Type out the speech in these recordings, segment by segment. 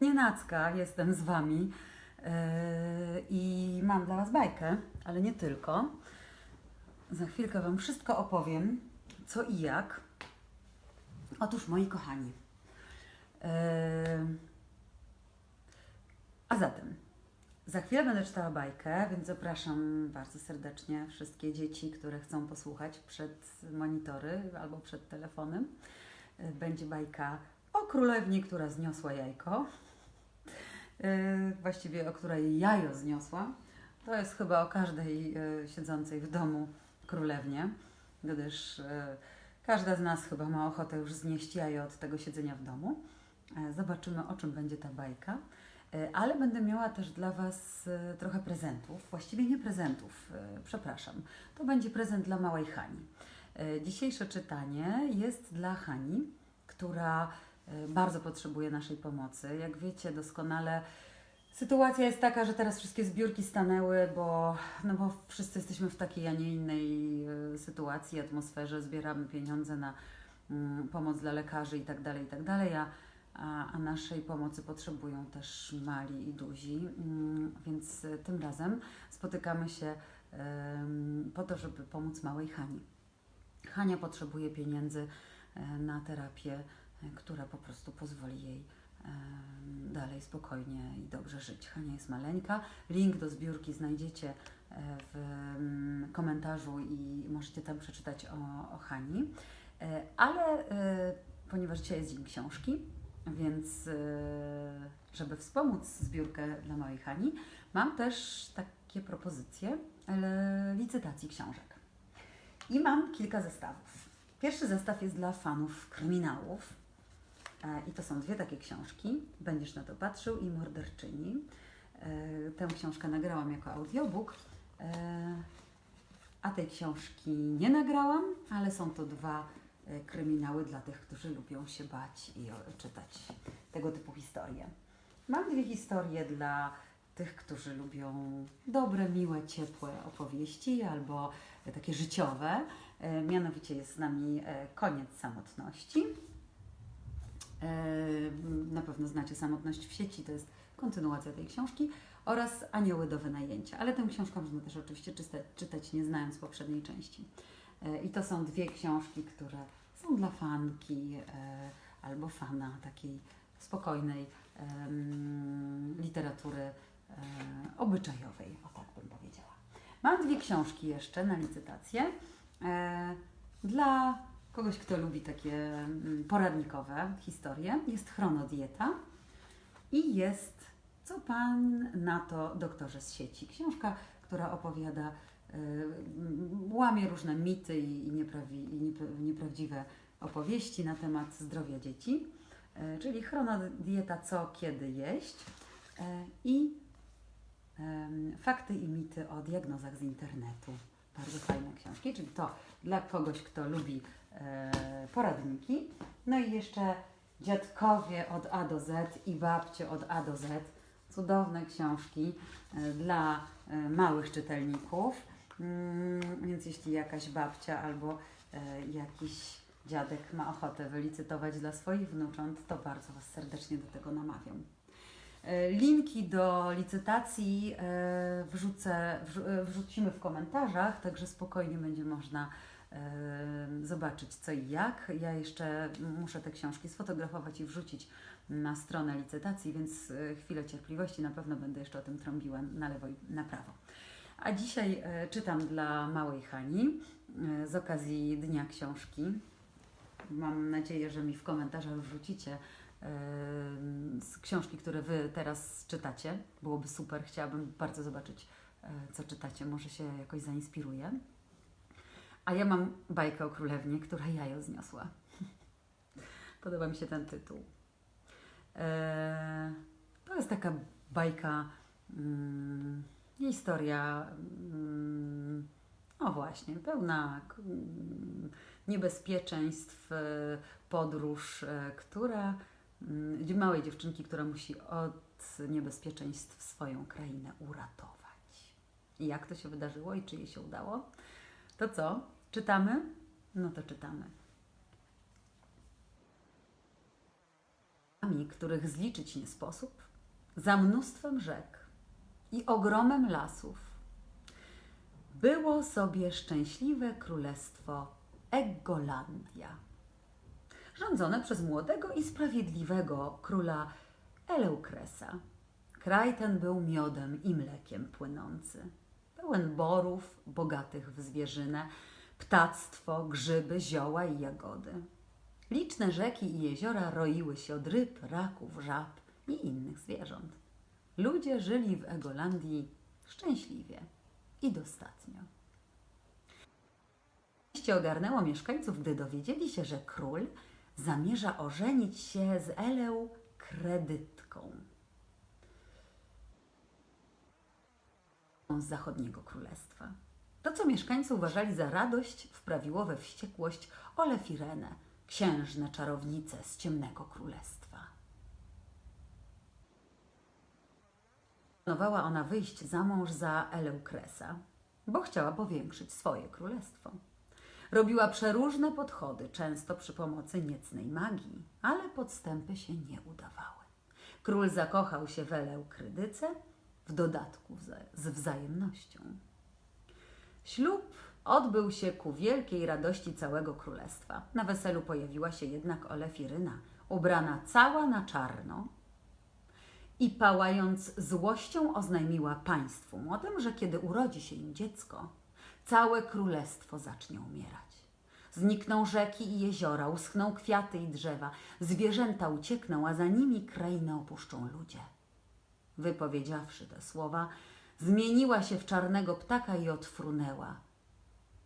nienacka jestem z Wami yy, i mam dla Was bajkę, ale nie tylko. Za chwilkę Wam wszystko opowiem, co i jak. Otóż, moi kochani, yy, a zatem, za chwilę będę czytała bajkę, więc zapraszam bardzo serdecznie wszystkie dzieci, które chcą posłuchać przed monitory albo przed telefonem. Yy, Będzie bajka o królewni, która zniosła jajko. Yy, Właściwie o której jajo zniosła. To jest chyba o każdej yy, siedzącej w domu królewnie, gdyż yy, każda z nas chyba ma ochotę już znieść jajo od tego siedzenia w domu. E, Zobaczymy, o czym będzie ta bajka. E, Ale będę miała też dla Was trochę prezentów. Właściwie nie prezentów, przepraszam. To będzie prezent dla małej Hani. E, Dzisiejsze czytanie jest dla Hani, która bardzo potrzebuje naszej pomocy. Jak wiecie doskonale, sytuacja jest taka, że teraz wszystkie zbiórki stanęły, bo, no bo wszyscy jesteśmy w takiej, a nie innej e, sytuacji, atmosferze. Zbieramy pieniądze na mm, pomoc dla lekarzy i tak dalej, i tak. A a, a naszej pomocy potrzebują też mali i duzi, mm, więc e, tym razem spotykamy się po to, żeby pomóc małej Hani. Hania potrzebuje pieniędzy na terapię, która po prostu pozwoli jej dalej spokojnie i dobrze żyć. Hania jest maleńka. Link do zbiórki znajdziecie e, w komentarzu i możecie tam przeczytać o, o Hani. E, Ale e, ponieważ dzisiaj jest dzień książki, więc żeby wspomóc zbiórkę dla małej Hani, mam też takie propozycje licytacji książek. I mam kilka zestawów. Pierwszy zestaw jest dla fanów kryminałów. E, I to są dwie takie książki. Będziesz na to patrzył i Morderczyni. E, Tę książkę nagrałam jako audiobook, e, a tej książki nie nagrałam, ale są to dwa kryminały dla tych, którzy lubią się bać i czytać tego typu historie. Mam dwie historie dla tych, którzy lubią dobre, miłe, ciepłe opowieści albo takie życiowe. Mianowicie jest z nami Koniec samotności. E, Na pewno znacie Samotność w sieci, to jest kontynuacja tej książki oraz Anioły do wynajęcia. Ale tę książkę można też oczywiście czytać nie znając poprzedniej części. E, I to są dwie książki, które są dla fanki e, albo fana takiej spokojnej literatury obyczajowej, o tak bym powiedziała. Mam dwie książki jeszcze na licytację dla kogoś, kto lubi takie mm, poradnikowe historie. Jest chronodieta i jest Co Pan na to, doktorze z sieci. Książka, która opowiada, y, łamie różne mity i, nieprawi, i niepra- nieprawdziwe opowieści na temat zdrowia dzieci, y, czyli chronodieta Co, kiedy jeść y, i fakty i mity o diagnozach z internetu. Bardzo fajne książki, czyli to dla kogoś, kto lubi e, poradniki. No i jeszcze Dziadkowie od A do Z i Babcie od A do Z. Cudowne książki e, dla e, małych czytelników. Mm, Więc jeśli jakaś babcia albo e, jakiś dziadek ma ochotę wylicytować dla swoich wnucząt, to bardzo Was serdecznie do tego namawiam. E, Linki do licytacji e, wrzucę, wrzu- e, wrzucimy w komentarzach, także spokojnie będzie można e, zobaczyć co i jak. Ja jeszcze muszę te książki sfotografować i wrzucić na stronę licytacji, więc e, chwilę cierpliwości, na pewno będę jeszcze o tym trąbiła na lewo i na prawo. A dzisiaj e, czytam dla małej Hani e, z okazji Dnia Książki. Mam nadzieję, że mi w komentarzach wrzucicie z książki, które Wy teraz czytacie. Byłoby super, chciałabym bardzo zobaczyć, co czytacie. Może się jakoś zainspiruję. A ja mam bajkę o królewnie, która jajo zniosła. Podoba mi się ten tytuł. E, to jest taka bajka, mm, historia, mm, no właśnie, pełna mm, niebezpieczeństw, e, podróż, e, która mm, małej dziewczynki, która musi od niebezpieczeństw swoją krainę uratować. I jak to się wydarzyło i czy jej się udało? To co? Czytamy? No to czytamy. Których zliczyć nie sposób, za mnóstwem rzek i ogromem lasów, było sobie szczęśliwe królestwo Eggolandia, rządzone przez młodego i sprawiedliwego króla Eleukresa. Kraj ten był miodem i mlekiem płynący, pełen borów, bogatych w zwierzynę, ptactwo, grzyby, zioła i jagody. Liczne rzeki i jeziora roiły się od ryb, raków, żab i innych zwierząt. Ludzie żyli w Egolandii szczęśliwie i dostatnio. Szczęście ogarnęło mieszkańców, gdy dowiedzieli się, że król zamierza ożenić się z Eleł Kredytką z zachodniego królestwa. To, co mieszkańcy uważali za radość, wprawiło we wściekłość Olefirenę, księżnę czarownicę z ciemnego królestwa. Planowała ona wyjść za mąż za Eleukresa, bo chciała powiększyć swoje królestwo. Robiła przeróżne podchody, często przy pomocy niecnej magii, ale podstępy się nie udawały. Król zakochał się w Eleukrydyce, w dodatku z wzajemnością. Ślub odbył się ku wielkiej radości całego królestwa. Na weselu pojawiła się jednak Olefiryna, ubrana cała na czarno i pałając złością oznajmiła państwu młodym, że kiedy urodzi się im dziecko, całe królestwo zacznie umierać. Znikną rzeki i jeziora, uschną kwiaty i drzewa, zwierzęta uciekną, a za nimi krainę opuszczą ludzie. Wypowiedziawszy te słowa, zmieniła się w czarnego ptaka i odfrunęła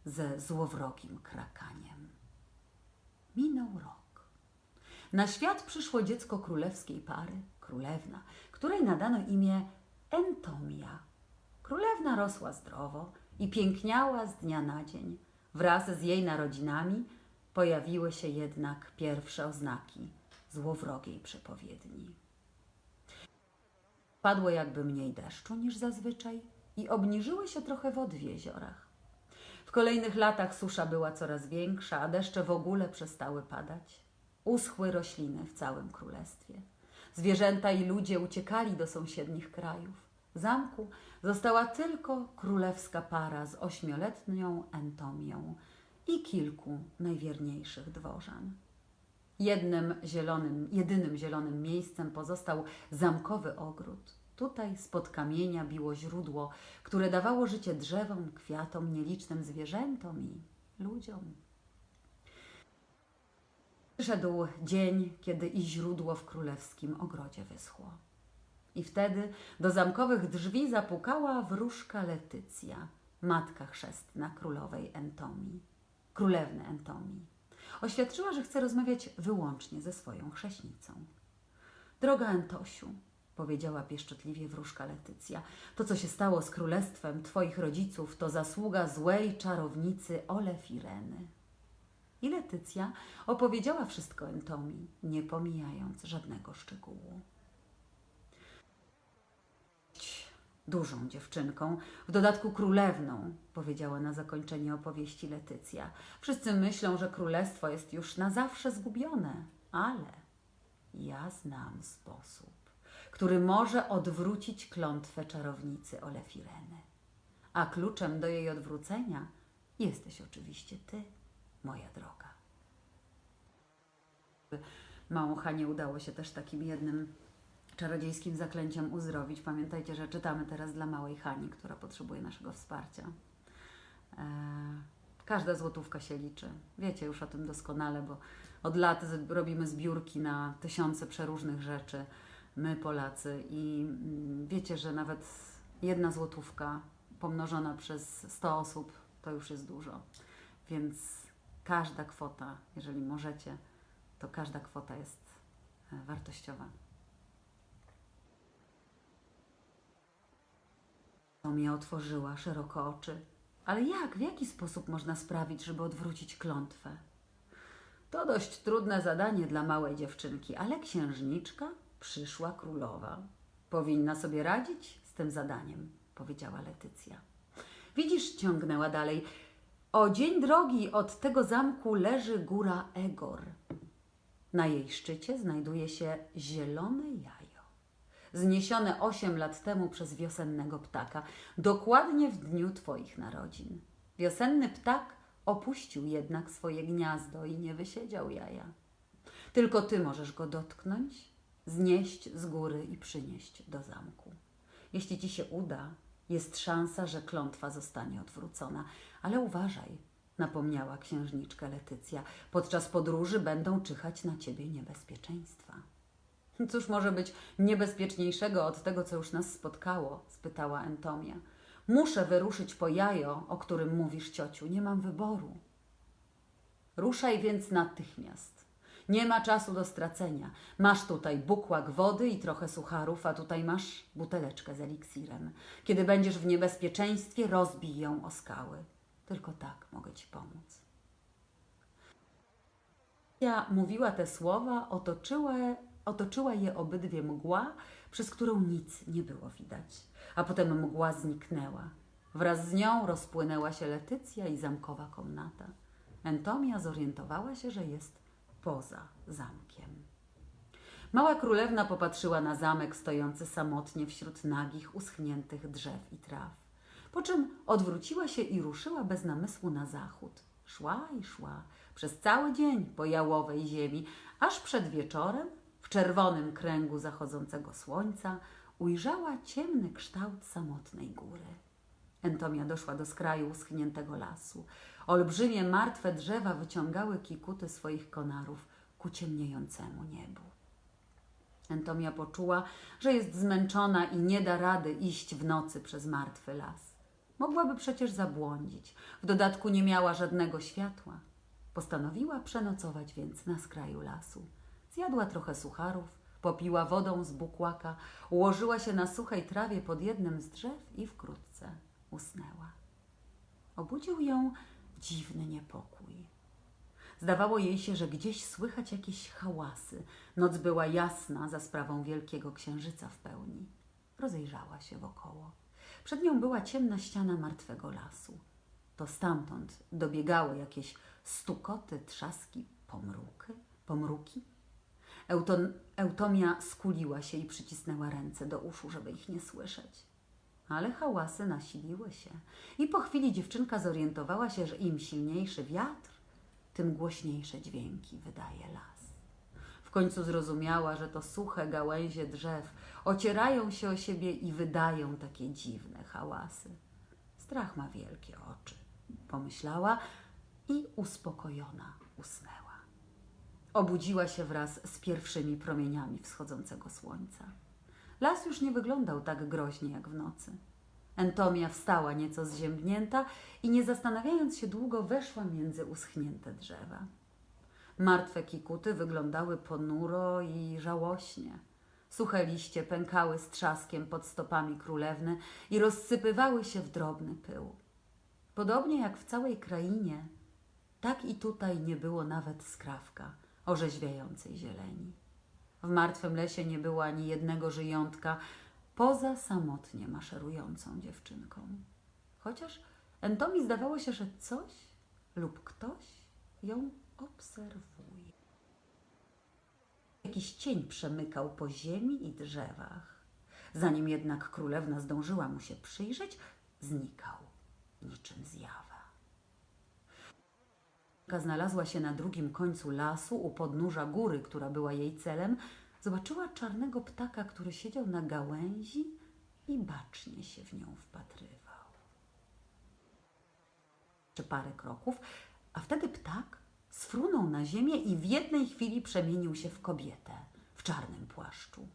ze złowrogim krakaniem. Minął rok. Na świat przyszło dziecko królewskiej pary, królewna, której nadano imię Entomia. Królewna rosła zdrowo i piękniała z dnia na dzień. Wraz z jej narodzinami pojawiły się jednak pierwsze oznaki złowrogiej przepowiedni. Padło jakby mniej deszczu niż zazwyczaj i obniżyły się trochę wody w jeziorach. W kolejnych latach susza była coraz większa, a deszcze w ogóle przestały padać. Uschły rośliny w całym królestwie. Zwierzęta i ludzie uciekali do sąsiednich krajów. W zamku została tylko królewska para z ośmioletnią Entomią i kilku najwierniejszych dworzan. Jednym zielonym, jedynym zielonym miejscem pozostał zamkowy ogród. Tutaj spod kamienia biło źródło, które dawało życie drzewom, kwiatom, nielicznym zwierzętom i ludziom. Przyszedł dzień, kiedy i źródło w królewskim ogrodzie wyschło. I wtedy do zamkowych drzwi zapukała wróżka Letycja, matka chrzestna królowej Entomii, królewny Entomii. Oświadczyła, że chce rozmawiać wyłącznie ze swoją chrześnicą. Droga Entosiu, powiedziała pieszczotliwie wróżka Letycja, to co się stało z królestwem twoich rodziców to zasługa złej czarownicy Olefireny. I Letycja opowiedziała wszystko Entomii, nie pomijając żadnego szczegółu. Dużą dziewczynką, w dodatku królewną, powiedziała na zakończenie opowieści Letycja. Wszyscy myślą, że królestwo jest już na zawsze zgubione, ale ja znam sposób, który może odwrócić klątwę czarownicy Olefireny. A kluczem do jej odwrócenia jesteś oczywiście ty, moja droga. Małą Hanie udało się też takim jednym czarodziejskim zaklęciem uzdrowić. Pamiętajcie, że czytamy teraz dla małej Hani, która potrzebuje naszego wsparcia. E, każda złotówka się liczy. Wiecie już o tym doskonale, bo od lat robimy zbiórki na tysiące przeróżnych rzeczy, my Polacy, i mm, wiecie, że nawet jedna złotówka pomnożona przez 100 osób to już jest dużo. Więc każda kwota, jeżeli możecie, to każda kwota jest e, wartościowa. Tomia otworzyła szeroko oczy. Ale jak, w jaki sposób można sprawić, żeby odwrócić klątwę? To dość trudne zadanie dla małej dziewczynki, ale księżniczka, przyszła królowa, powinna sobie radzić z tym zadaniem, powiedziała Letycja. Widzisz, ciągnęła dalej, o dzień drogi od tego zamku leży góra Egor. Na jej szczycie znajduje się zielone jajo, zniesione 8 lat temu przez wiosennego ptaka, dokładnie w dniu Twoich narodzin. Wiosenny ptak opuścił jednak swoje gniazdo i nie wysiedział jaja. Tylko Ty możesz go dotknąć, znieść z góry i przynieść do zamku. Jeśli Ci się uda, jest szansa, że klątwa zostanie odwrócona, ale uważaj, napomniała księżniczka Letycja. Podczas podróży będą czyhać na ciebie niebezpieczeństwa. Cóż może być niebezpieczniejszego od tego, co już nas spotkało? spytała Entomia. Muszę wyruszyć po jajo, o którym mówisz, ciociu. Nie mam wyboru. Ruszaj więc natychmiast. Nie ma czasu do stracenia. Masz tutaj bukłak wody i trochę sucharów, a tutaj masz buteleczkę z eliksirem. Kiedy będziesz w niebezpieczeństwie, rozbij ją o skały. Tylko tak mogę ci pomóc. Ja mówiła te słowa, otoczyła, otoczyła je obydwie mgła, przez którą nic nie było widać. A potem mgła zniknęła. Wraz z nią rozpłynęła się Letycja i zamkowa komnata. Entomia zorientowała się, że jest poza zamkiem. Mała królewna popatrzyła na zamek stojący samotnie wśród nagich, uschniętych drzew i traw. Po czym odwróciła się i ruszyła bez namysłu na zachód. Szła i szła przez cały dzień po jałowej ziemi, aż przed wieczorem, w czerwonym kręgu zachodzącego słońca, ujrzała ciemny kształt samotnej góry. Entomia doszła do skraju uschniętego lasu. Olbrzymie, martwe drzewa wyciągały kikuty swoich konarów ku ciemniejącemu niebu. Entomia poczuła, że jest zmęczona i nie da rady iść w nocy przez martwy las. Mogłaby przecież zabłądzić. W dodatku nie miała żadnego światła. Postanowiła przenocować więc na skraju lasu. Zjadła trochę sucharów, popiła wodą z bukłaka, ułożyła się na suchej trawie pod jednym z drzew i wkrótce usnęła. Obudził ją dziwny niepokój. Zdawało jej się, że gdzieś słychać jakieś hałasy. Noc była jasna za sprawą wielkiego księżyca w pełni. Rozejrzała się wokoło. Przed nią była ciemna ściana martwego lasu. To stamtąd dobiegały jakieś stukoty, trzaski, pomruky, pomruki. Euton, Eutomia skuliła się i przycisnęła ręce do uszu, żeby ich nie słyszeć. Ale hałasy nasiliły się i po chwili dziewczynka zorientowała się, że im silniejszy wiatr, tym głośniejsze dźwięki wydaje las. W końcu zrozumiała, że to suche gałęzie drzew ocierają się o siebie i wydają takie dziwne hałasy. Strach ma wielkie oczy, pomyślała i uspokojona usnęła. Obudziła się wraz z pierwszymi promieniami wschodzącego słońca. Las już nie wyglądał tak groźnie jak w nocy. Entomia wstała nieco zziębnięta i nie zastanawiając się długo weszła między uschnięte drzewa. Martwe kikuty wyglądały ponuro i żałośnie. Suche liście pękały z trzaskiem pod stopami królewny i rozsypywały się w drobny pył. Podobnie jak w całej krainie, tak i tutaj nie było nawet skrawka orzeźwiającej zieleni. W martwym lesie nie było ani jednego żyjątka, poza samotnie maszerującą dziewczynką. Chociaż Entomi zdawało się, że coś lub ktoś ją obserwuje. Jakiś cień przemykał po ziemi i drzewach. Zanim jednak królewna zdążyła mu się przyjrzeć, znikał niczym zjawa. Znalazła się na drugim końcu lasu, u podnóża góry, która była jej celem, zobaczyła czarnego ptaka, który siedział na gałęzi i bacznie się w nią wpatrywał. Czy parę kroków, a wtedy ptak sfrunął na ziemię i w jednej chwili przemienił się w kobietę w czarnym płaszczu.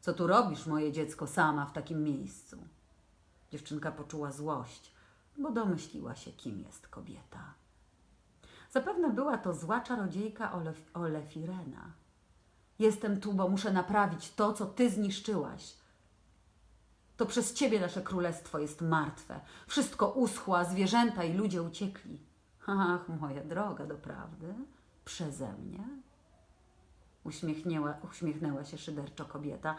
Co tu robisz, moje dziecko, sama w takim miejscu? Dziewczynka poczuła złość, bo domyśliła się, kim jest kobieta. Zapewne była to zła czarodziejka Olef Olefirena. Jestem tu, bo muszę naprawić to, co ty zniszczyłaś. To przez ciebie nasze królestwo jest martwe. Wszystko uschło, a zwierzęta i ludzie uciekli. Ach, moja droga, doprawdy? Przeze mnie? Uśmiechnęła, uśmiechnęła się szyderczo kobieta.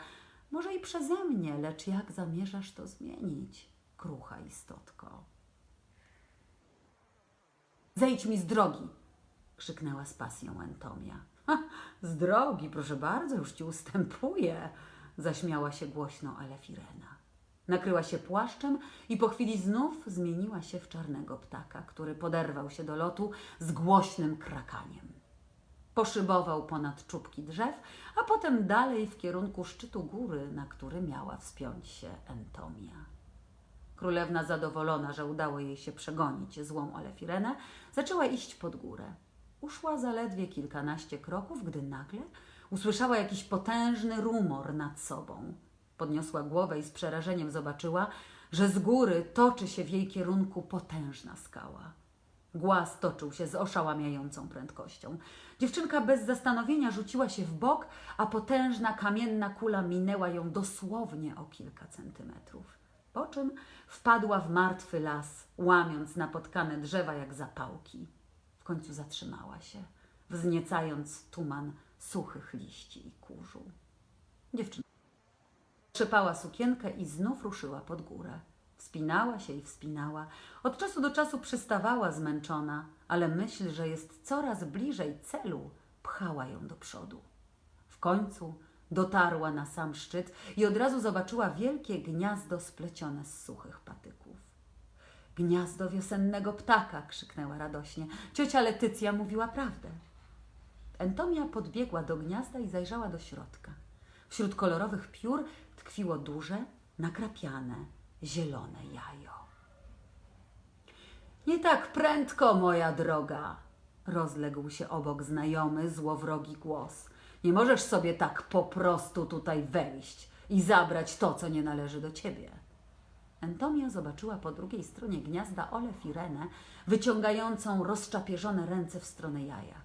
Może i przeze mnie, lecz jak zamierzasz to zmienić, krucha istotko? Zejdź mi z drogi! krzyknęła z pasją Entomia. Ha, Z drogi, proszę bardzo, już ci ustępuję, zaśmiała się głośno Alefirena. Nakryła się płaszczem i po chwili znów zmieniła się w czarnego ptaka, który poderwał się do lotu z głośnym krakaniem. Poszybował ponad czubki drzew, a potem dalej w kierunku szczytu góry, na który miała wspiąć się Entomia. Królewna, zadowolona, że udało jej się przegonić złą Alefirenę, zaczęła iść pod górę. Uszła zaledwie kilkanaście kroków, gdy nagle usłyszała jakiś potężny rumor nad sobą. Podniosła głowę i z przerażeniem zobaczyła, że z góry toczy się w jej kierunku potężna skała. Głaz toczył się z oszałamiającą prędkością. Dziewczynka bez zastanowienia rzuciła się w bok, a potężna kamienna kula minęła ją dosłownie o kilka centymetrów. Po czym wpadła w martwy las, łamiąc napotkane drzewa jak zapałki. W końcu zatrzymała się, wzniecając tuman suchych liści i kurzu. Dziewczyna trzepała sukienkę i znów ruszyła pod górę. Wspinała się i wspinała. Od czasu do czasu przystawała zmęczona, ale myśl, że jest coraz bliżej celu, pchała ją do przodu. W końcu dotarła na sam szczyt i od razu zobaczyła wielkie gniazdo splecione z suchych patyków. Gniazdo wiosennego ptaka! krzyknęła radośnie. Ciocia Letycja mówiła prawdę. Entomia podbiegła do gniazda i zajrzała do środka. Wśród kolorowych piór tkwiło duże, nakrapiane, zielone jajo. Nie tak prędko, moja droga, rozległ się obok znajomy, złowrogi głos. Nie możesz sobie tak po prostu tutaj wejść i zabrać to, co nie należy do ciebie. Entomia zobaczyła po drugiej stronie gniazda Ole wyciągającą rozczapieżone ręce w stronę jaja.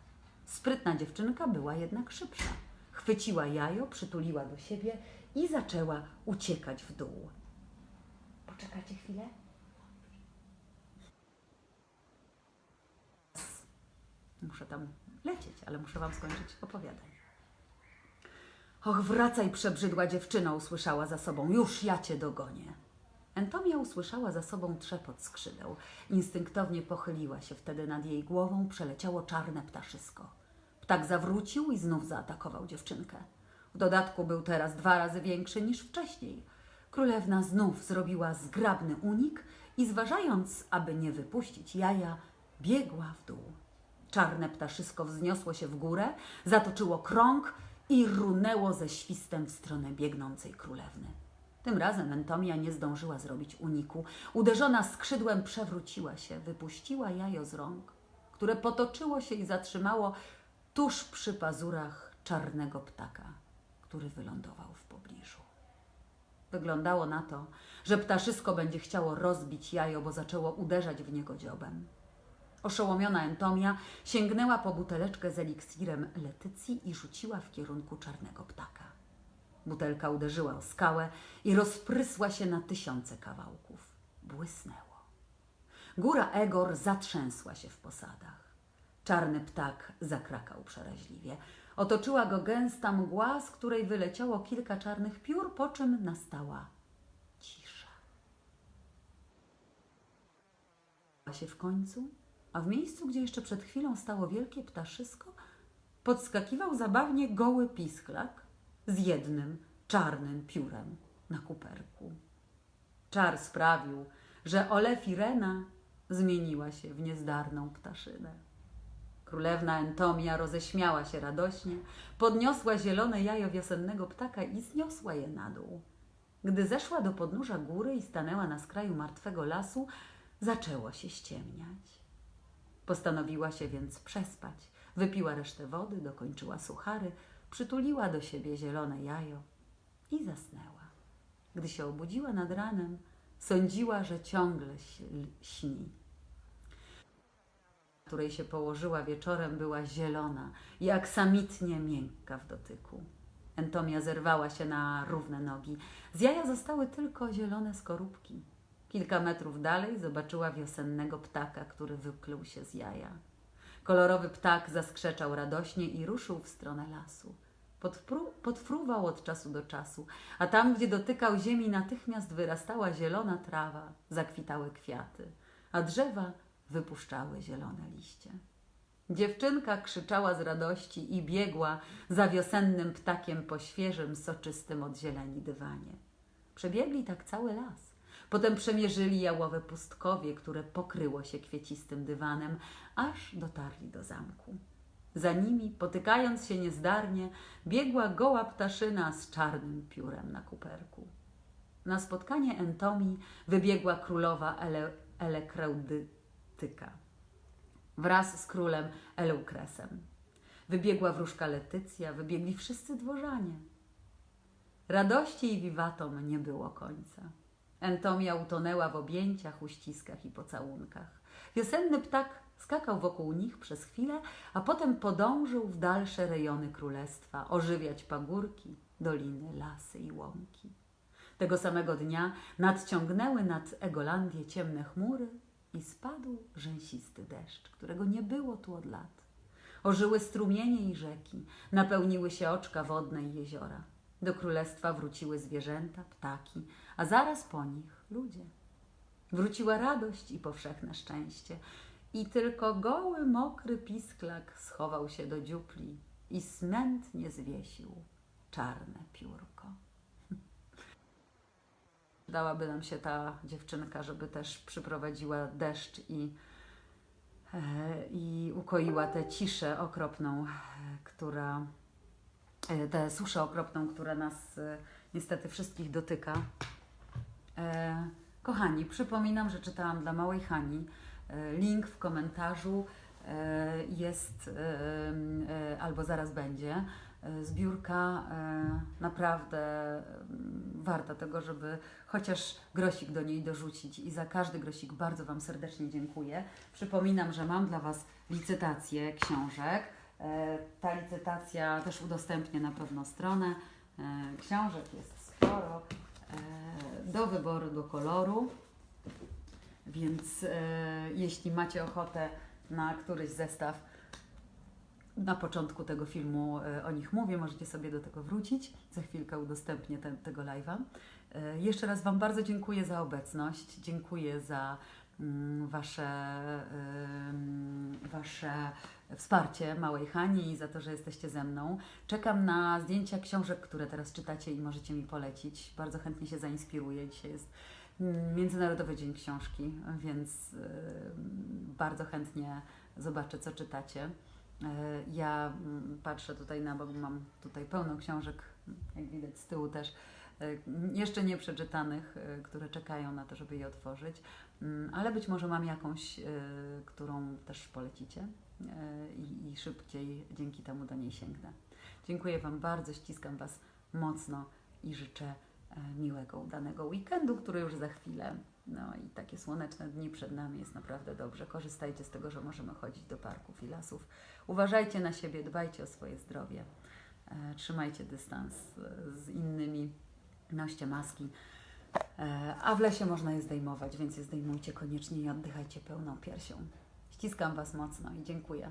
Sprytna dziewczynka była jednak szybsza. Chwyciła jajo, przytuliła do siebie i zaczęła uciekać w dół. Poczekajcie chwilę. Muszę tam lecieć, ale muszę wam skończyć opowiadanie. Och, wracaj, przebrzydła dziewczyno, usłyszała za sobą. Już ja cię dogonię. Entomia usłyszała za sobą trzepot skrzydeł. Instynktownie pochyliła się wtedy nad jej głową, przeleciało czarne ptaszysko. Ptak zawrócił i znów zaatakował dziewczynkę. W dodatku był teraz dwa razy większy niż wcześniej. Królewna znów zrobiła zgrabny unik i zważając, aby nie wypuścić jaja, biegła w dół. Czarne ptaszysko wzniosło się w górę, zatoczyło krąg i runęło ze świstem w stronę biegnącej królewny. Tym razem Entomia nie zdążyła zrobić uniku. Uderzona skrzydłem przewróciła się, wypuściła jajo z rąk, które potoczyło się i zatrzymało tuż przy pazurach czarnego ptaka, który wylądował w pobliżu. Wyglądało na to, że ptaszysko będzie chciało rozbić jajo, bo zaczęło uderzać w niego dziobem. Oszołomiona Entomia sięgnęła po buteleczkę z eliksirem Letycji i rzuciła w kierunku czarnego ptaka. Butelka uderzyła o skałę i rozprysła się na tysiące kawałków. Błysnęło. Góra Egor zatrzęsła się w posadach. Czarny ptak zakrakał przeraźliwie. Otoczyła go gęsta mgła, z której wyleciało kilka czarnych piór, po czym nastała cisza. się w końcu, a w miejscu, gdzie jeszcze przed chwilą stało wielkie ptaszysko, podskakiwał zabawnie goły pisklak z jednym czarnym piórem na kuperku. Czar sprawił, że Olefirena zmieniła się w niezdarną ptaszynę. Królewna Entomia roześmiała się radośnie, podniosła zielone jajo wiosennego ptaka i zniosła je na dół. Gdy zeszła do podnóża góry i stanęła na skraju martwego lasu, zaczęło się ściemniać. Postanowiła się więc przespać. Wypiła resztę wody, dokończyła suchary, przytuliła do siebie zielone jajo i zasnęła. Gdy się obudziła nad ranem, sądziła, że ciągle śni. której się położyła wieczorem, była zielona i aksamitnie miękka w dotyku. Entomia zerwała się na równe nogi. Z jaja zostały tylko zielone skorupki. Kilka metrów dalej zobaczyła wiosennego ptaka, który wykluł się z jaja. Kolorowy ptak zaskrzeczał radośnie i ruszył w stronę lasu. Podfru, podfruwał od czasu do czasu, a tam, gdzie dotykał ziemi, natychmiast wyrastała zielona trawa, zakwitały kwiaty, a drzewa wypuszczały zielone liście. Dziewczynka krzyczała z radości i biegła za wiosennym ptakiem po świeżym, soczystym od zieleni dywanie. Przebiegli tak cały las. Potem przemierzyli jałowe pustkowie, które pokryło się kwiecistym dywanem, aż dotarli do zamku. Za nimi, potykając się niezdarnie, biegła goła ptaszyna z czarnym piórem na kuperku. Na spotkanie Entomii wybiegła królowa Ele, Elekraudytyka wraz z królem Eleukresem. Wybiegła wróżka Letycja, wybiegli wszyscy dworzanie. Radości i wiwatom nie było końca. Entomia utonęła w objęciach, uściskach i pocałunkach. Wiosenny ptak skakał wokół nich przez chwilę, a potem podążył w dalsze rejony królestwa, ożywiać pagórki, doliny, lasy i łąki. Tego samego dnia nadciągnęły nad Egolandię ciemne chmury i spadł rzęsisty deszcz, którego nie było tu od lat. Ożyły strumienie i rzeki, napełniły się oczka wodne i jeziora. Do królestwa wróciły zwierzęta, ptaki, a zaraz po nich ludzie. Wróciła radość i powszechne szczęście. I tylko goły, mokry pisklak schował się do dziupli i smętnie zwiesił czarne piórko. Dałaby nam się ta dziewczynka, żeby też przyprowadziła deszcz i, e, i ukoiła tę ciszę okropną, e, która, tę suszę okropną, która nas e, niestety wszystkich dotyka. E, kochani, przypominam, że czytałam dla małej Hani. E, link w komentarzu e, jest e, e, albo zaraz będzie. E, Zbiórka e, naprawdę mm, warta tego, żeby chociaż grosik do niej dorzucić i za każdy grosik bardzo Wam serdecznie dziękuję. Przypominam, że mam dla Was licytację książek. E, Ta licytacja też udostępnię na pewno stronę. E, Książek jest sporo e, do wyboru, do koloru. Więc jeśli macie ochotę na któryś zestaw, na początku tego filmu o nich mówię, możecie sobie do tego wrócić. Za chwilkę udostępnię ten, tego live'a. Jeszcze raz Wam bardzo dziękuję za obecność, dziękuję za mm, wasze, wasze wsparcie małej Hani i za to, że jesteście ze mną. Czekam na zdjęcia książek, które teraz czytacie i możecie mi polecić. Bardzo chętnie się zainspiruję. Dzisiaj jest mm, Międzynarodowy Dzień Książki, więc ym, bardzo chętnie zobaczę, co czytacie. E, Ja mm, patrzę tutaj na bok, mam tutaj pełno książek, jak widać z tyłu też, jeszcze nie przeczytanych, e, które czekają na to, żeby je otworzyć, Mm, ale być może mam jakąś, e, którą też polecicie i, i szybciej dzięki temu do niej sięgnę. Dziękuję Wam bardzo, ściskam Was mocno i życzę e, miłego, udanego weekendu, który już za chwilę. No i takie słoneczne dni przed nami jest naprawdę dobrze. Korzystajcie z tego, że możemy chodzić do parków i lasów. Uważajcie na siebie, dbajcie o swoje zdrowie, e, trzymajcie dystans e, z innymi, noście maski. E, a w lesie można je zdejmować, więc je zdejmujcie koniecznie i oddychajcie pełną piersią. Ściskam Was mocno i dziękuję.